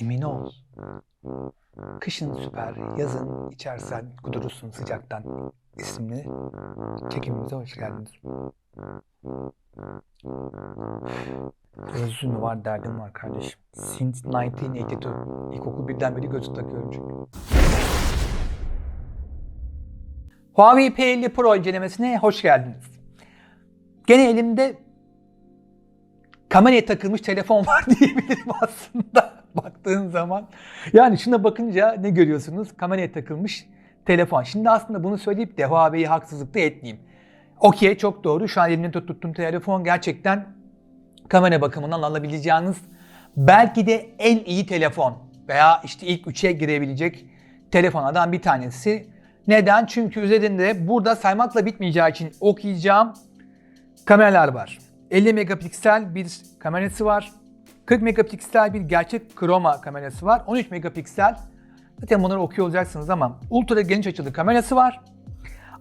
Emin ol. Kışın süper, yazın içersen kudurursun sıcaktan isimli çekimimize hoş geldiniz. Özüm var, derdim var kardeşim. Since 1982. İlkokul birden beri gözlük takıyorum çünkü. Huawei P50 Pro incelemesine hoş geldiniz. Gene elimde kameraya takılmış telefon var diyebilirim aslında baktığın zaman. Yani şuna bakınca ne görüyorsunuz? Kameraya takılmış telefon. Şimdi aslında bunu söyleyip de Huawei'yi haksızlık da etmeyeyim. Okey çok doğru. Şu an elimde tut- tuttuğum telefon gerçekten kamera bakımından alabileceğiniz belki de en iyi telefon veya işte ilk üçe girebilecek telefonlardan bir tanesi. Neden? Çünkü üzerinde burada saymakla bitmeyeceği için okuyacağım kameralar var. 50 megapiksel bir kamerası var. 40 megapiksel bir gerçek kroma kamerası var. 13 megapiksel zaten bunları okuyor olacaksınız ama ultra geniş açılı kamerası var.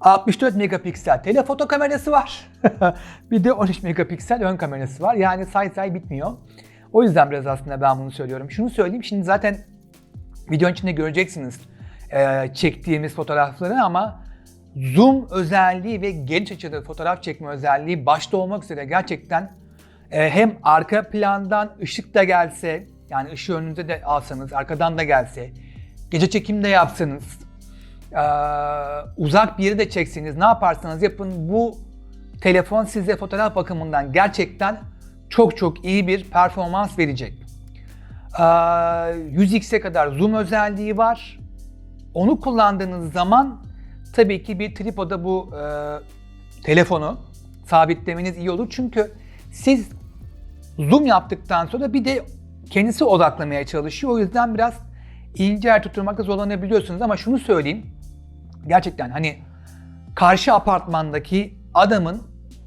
64 megapiksel telefoto kamerası var. bir de 13 megapiksel ön kamerası var. Yani say say bitmiyor. O yüzden biraz aslında ben bunu söylüyorum. Şunu söyleyeyim şimdi zaten videonun içinde göreceksiniz eee, çektiğimiz fotoğrafları ama zoom özelliği ve geniş açıda fotoğraf çekme özelliği başta olmak üzere gerçekten e, hem arka plandan ışık da gelse yani ışığı önünüze de alsanız arkadan da gelse gece çekim de yapsanız e, uzak bir yeri de çekseniz ne yaparsanız yapın bu telefon size fotoğraf bakımından gerçekten çok çok iyi bir performans verecek. E, 100x'e kadar zoom özelliği var. Onu kullandığınız zaman tabii ki bir tripoda bu e, telefonu sabitlemeniz iyi olur. Çünkü siz zoom yaptıktan sonra bir de kendisi odaklamaya çalışıyor. O yüzden biraz ince yer tutturmakta zorlanabiliyorsunuz. Ama şunu söyleyeyim. Gerçekten hani karşı apartmandaki adamın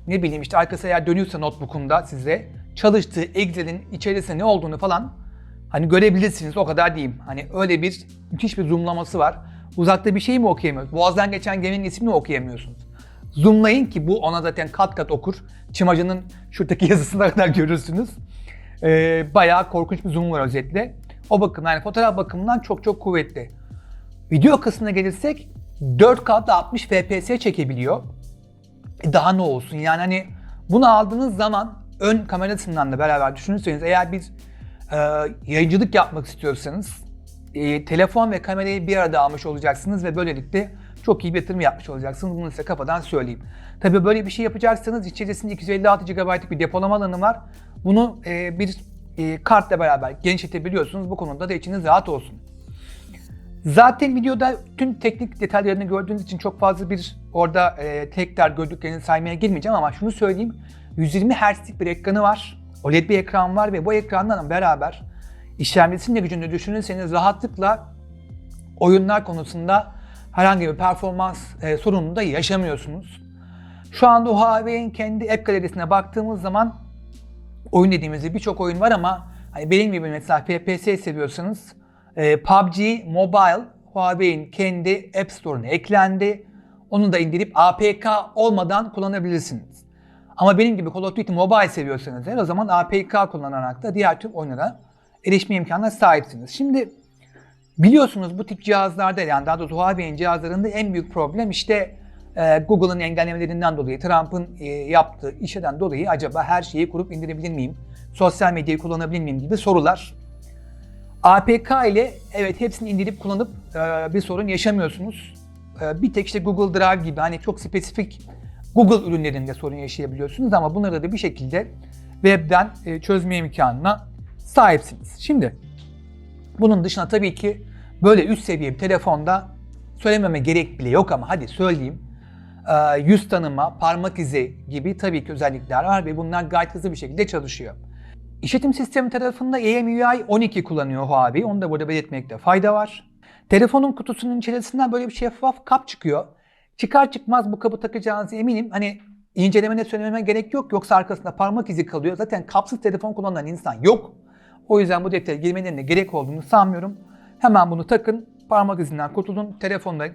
ne bileyim işte arkası eğer dönüyorsa notebook'unda size çalıştığı Excel'in içerisinde ne olduğunu falan hani görebilirsiniz o kadar diyeyim. Hani öyle bir müthiş bir zoomlaması var. Uzakta bir şey mi okuyamıyorsunuz? Boğazdan geçen geminin ismini mi okuyamıyorsunuz? Zoomlayın ki bu ona zaten kat kat okur. Çimacının şuradaki yazısına kadar görürsünüz. Ee, bayağı korkunç bir zoom var özetle. O bakımdan yani fotoğraf bakımından çok çok kuvvetli. Video kısmına gelirsek 4K'da 60 FPS çekebiliyor. E daha ne olsun yani hani bunu aldığınız zaman ön kamerasından da beraber düşünürseniz eğer bir e, yayıncılık yapmak istiyorsanız e, telefon ve kamerayı bir arada almış olacaksınız ve böylelikle çok iyi bir yatırım yapmış olacaksınız. Bunu size kafadan söyleyeyim. Tabii böyle bir şey yapacaksanız içerisinde 256 GB'lık bir depolama alanı var. Bunu e, bir e, kartla beraber genişletebiliyorsunuz. Bu konuda da içiniz rahat olsun. Zaten videoda tüm teknik detaylarını gördüğünüz için çok fazla bir orada e, tekrar gördüklerini saymaya girmeyeceğim ama şunu söyleyeyim. 120 Hz'lik bir ekranı var. OLED bir ekran var ve bu ekranla beraber işlemcisinin de gücünü düşünürseniz rahatlıkla oyunlar konusunda herhangi bir performans e, sorunu da yaşamıyorsunuz. Şu anda Huawei'in kendi app galerisine baktığımız zaman oyun dediğimizde birçok oyun var ama hani benim gibi mesela FPS seviyorsanız e, PUBG Mobile Huawei'in kendi App Store'una eklendi. Onu da indirip APK olmadan kullanabilirsiniz. Ama benim gibi Call of Duty Mobile seviyorsanız eğer o zaman APK kullanarak da diğer tüm oyunlara erişme imkanına sahipsiniz. Şimdi biliyorsunuz bu tip cihazlarda yani daha doğrusu Huawei'in cihazlarında en büyük problem işte e, Google'ın engellemelerinden dolayı, Trump'ın e, yaptığı işeden dolayı acaba her şeyi kurup indirebilir miyim? Sosyal medyayı kullanabilir miyim gibi sorular. APK ile evet hepsini indirip kullanıp e, bir sorun yaşamıyorsunuz. E, bir tek işte Google Drive gibi hani çok spesifik Google ürünlerinde sorun yaşayabiliyorsunuz ama bunları da bir şekilde webden e, çözme imkanına sahipsiniz. Şimdi bunun dışında tabii ki böyle üst seviye bir telefonda söylememe gerek bile yok ama hadi söyleyeyim. Ee, Yüz tanıma, parmak izi gibi tabii ki özellikler var ve bunlar gayet hızlı bir şekilde çalışıyor. İşletim sistemi tarafında EMUI 12 kullanıyor Huawei. Onu da burada belirtmekte fayda var. Telefonun kutusunun içerisinden böyle bir şeffaf kap çıkıyor. Çıkar çıkmaz bu kabı takacağınızı eminim. Hani incelemene söylememe gerek yok. Yoksa arkasında parmak izi kalıyor. Zaten kapsız telefon kullanan insan yok. O yüzden bu detaya girmelerine gerek olduğunu sanmıyorum. Hemen bunu takın, parmak izinden kurtulun, telefonda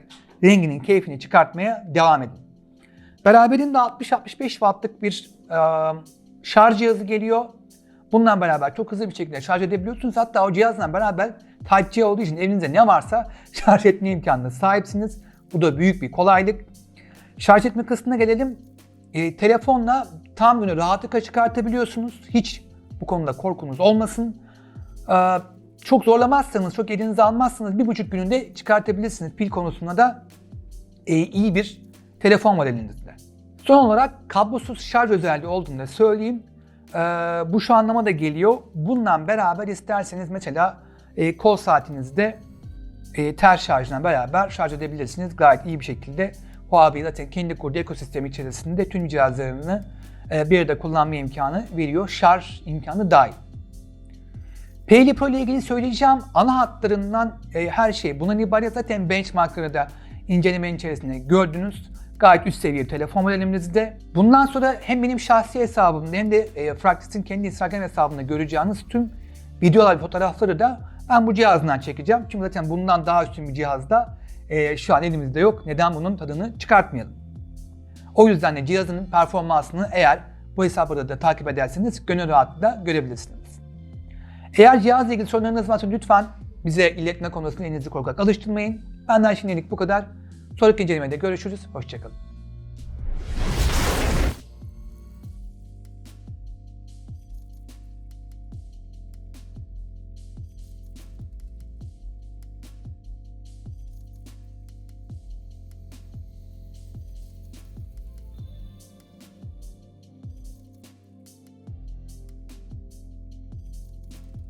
renginin keyfini çıkartmaya devam edin. Beraberinde 60-65 wattlık bir e, şarj cihazı geliyor. Bununla beraber çok hızlı bir şekilde şarj edebiliyorsunuz. Hatta o cihazla beraber Type-C olduğu için evinizde ne varsa şarj etme imkanına sahipsiniz. Bu da büyük bir kolaylık. Şarj etme kısmına gelelim. E, telefonla tam günü rahatlıkla çıkartabiliyorsunuz. Hiç bu konuda korkunuz olmasın. Ee, çok zorlamazsanız, çok elinize almazsanız bir buçuk gününde çıkartabilirsiniz. Pil konusunda da e, iyi bir telefon var elinizde. Son olarak kablosuz şarj özelliği olduğunu da söyleyeyim. Ee, bu şu anlama da geliyor. Bununla beraber isterseniz mesela e, kol saatinizde e, ters şarjla beraber şarj edebilirsiniz. Gayet iyi bir şekilde Huawei zaten kendi kurduğu ekosistemi içerisinde tüm cihazlarını bir arada kullanma imkanı veriyor. Şarj imkanı dahil. Payli Pro ile ilgili söyleyeceğim ana hatlarından e, her şey bundan ibaret. Zaten benchmarkları da incelemenin içerisinde gördünüz. Gayet üst seviye telefon modelimizde. Bundan sonra hem benim şahsi hesabımda hem de e, Fractis'in kendi Instagram hesabında göreceğiniz tüm videolar ve fotoğrafları da ben bu cihazdan çekeceğim. Çünkü zaten bundan daha üstün bir cihazda e, şu an elimizde yok. Neden bunun tadını çıkartmayalım? O yüzden de cihazının performansını eğer bu hesapları da takip ederseniz gönül rahatlıkla görebilirsiniz. Eğer cihazla ilgili sorunlarınız varsa lütfen bize iletme konusunda elinizi korkak alıştırmayın. Benden şimdilik bu kadar. Sonraki incelemede görüşürüz. Hoşçakalın.